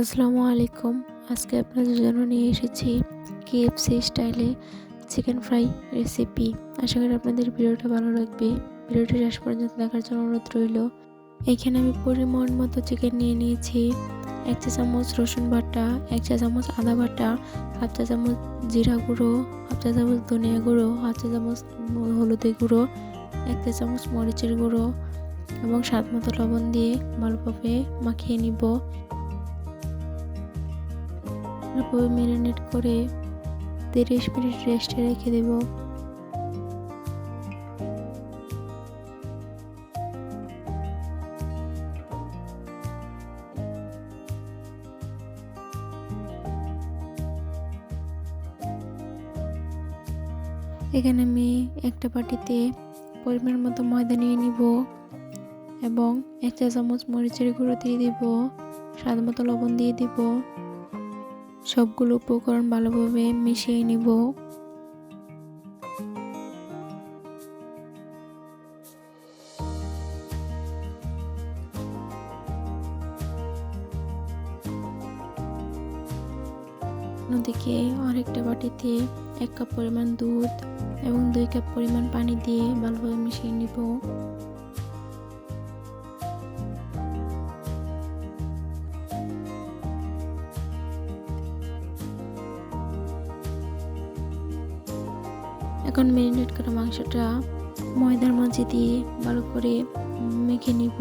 আসসালামু আলাইকুম। আজকে আপনাদের জন্য নিয়ে এসেছি কেএফসি স্টাইলে চিকেন ফ্রাই রেসিপি আশা করি আপনাদের ভিডিওটা ভালো লাগবে। ভিডিওটা শেষ পর্যন্ত দেখার জন্য অনুরোধ রইল। এখানে আমি পরিমাণ মতো চিকেন নিয়ে নিয়েছি। এক চা চামচ রসুন বাটা, এক চা চামচ আদা বাটা, হাফ চা চামচ জিরা গুঁড়ো, হাফ চা চামচ ধনিয়া গুঁড়ো, হাফ চা চামচ হলুদের গুঁড়ো, এক চা চামচ মরিচের গুঁড়ো এবং স্বাদ মতো লবণ দিয়ে ভালোভাবে মাখিয়ে নিব। ভালোভাবে ম্যারিনেট করে তিরিশ মিনিট রেস্টে রেখে দেব। এখানে আমি একটা বাটিতে পরিমাণ মতো ময়দা নিয়ে নিব এবং এক চা চামচ মরিচের গুঁড়ো দিয়ে দিব, স্বাদ মতো লবণ দিয়ে দিব। সবগুলো উপকরণ ভালোভাবে মিশিয়ে নিব। অন্যদিকে আরেকটা বাটিতে এক কাপ পরিমাণ দুধ এবং দুই কাপ পরিমাণ পানি দিয়ে ভালোভাবে মিশিয়ে নিব। এখন ম্যারিনেট করা মাংসটা ময়দার মাঝে দিয়ে ভালো করে মেখে নিব।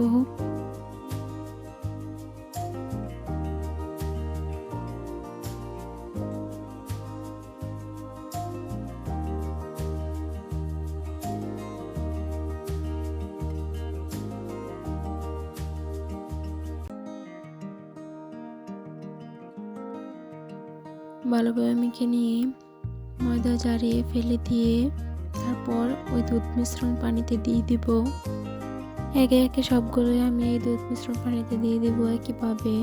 ভালোভাবে মেখে নিয়ে ময়দা জারিয়ে ফেলে দিয়ে তারপর ওই দুধ মিশ্রণ পানিতে দিয়ে দিব। একে একে সবগুলোই আমি এই দুধ মিশ্রণ পানিতে দিয়ে দেবো একইভাবে।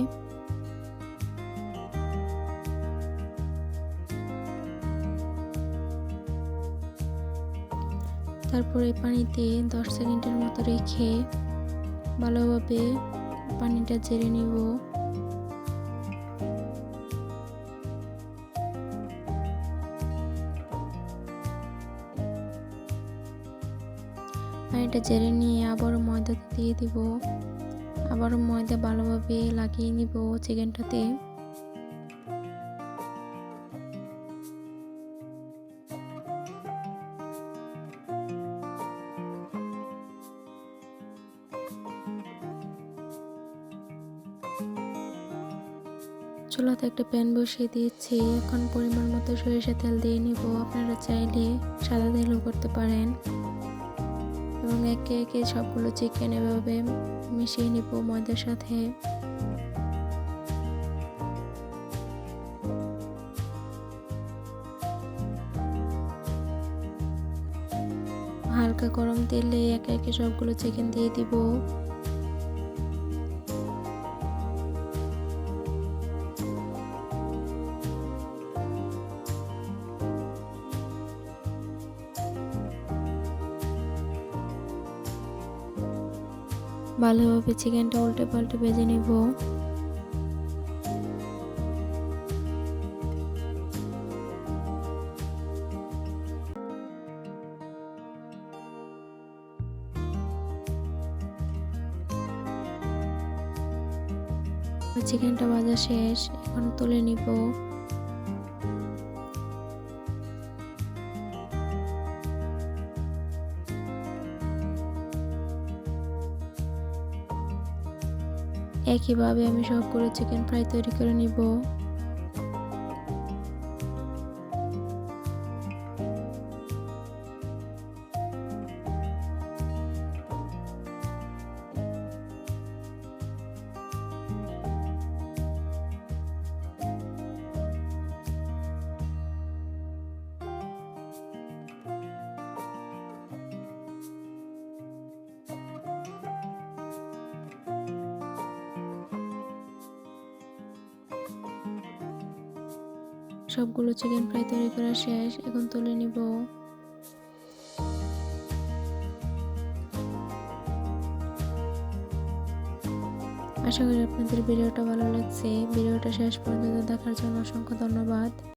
তারপরে পানিতে দশ সেকেন্ডের মতো রেখে ভালোভাবে পানিটা জেরে নিব। পানিটা জেরে নিয়ে আবারও ময়দা দিয়ে দিব। আবারও ময়দা ভালোভাবে লাগিয়ে নিব চিকেনটাতে। চুলাতে একটা প্যান বসিয়ে দিয়েছি। এখন পরিমাণ মতো সরিষা তেল দিয়ে নিব। আপনারা চাইলে সাদা তেলও করতে পারেন। এবং একে একে সবগুলো চিকেন এভাবে মিশিয়ে নিব ময়দার সাথে। হালকা গরম তেলে একে একে সবগুলো চিকেন দিয়ে দিব। ভালোভাবে চিকেনটা উল্টে পাল্টে ভেজে নেব। চিকেনটা ভাজা শেষ এখন তুলে নিব। একইভাবে আমি সবগুলো চিকেন ফ্রাই তৈরি করে নিব। সবগুলো চিকেন ফ্রাই তৈরি করা শেষ, এখন তুলে নিব। আশা করি আপনাদের ভিডিওটা ভালো লাগছে। ভিডিওটা শেষ পর্যন্ত দেখার জন্য অসংখ্য ধন্যবাদ।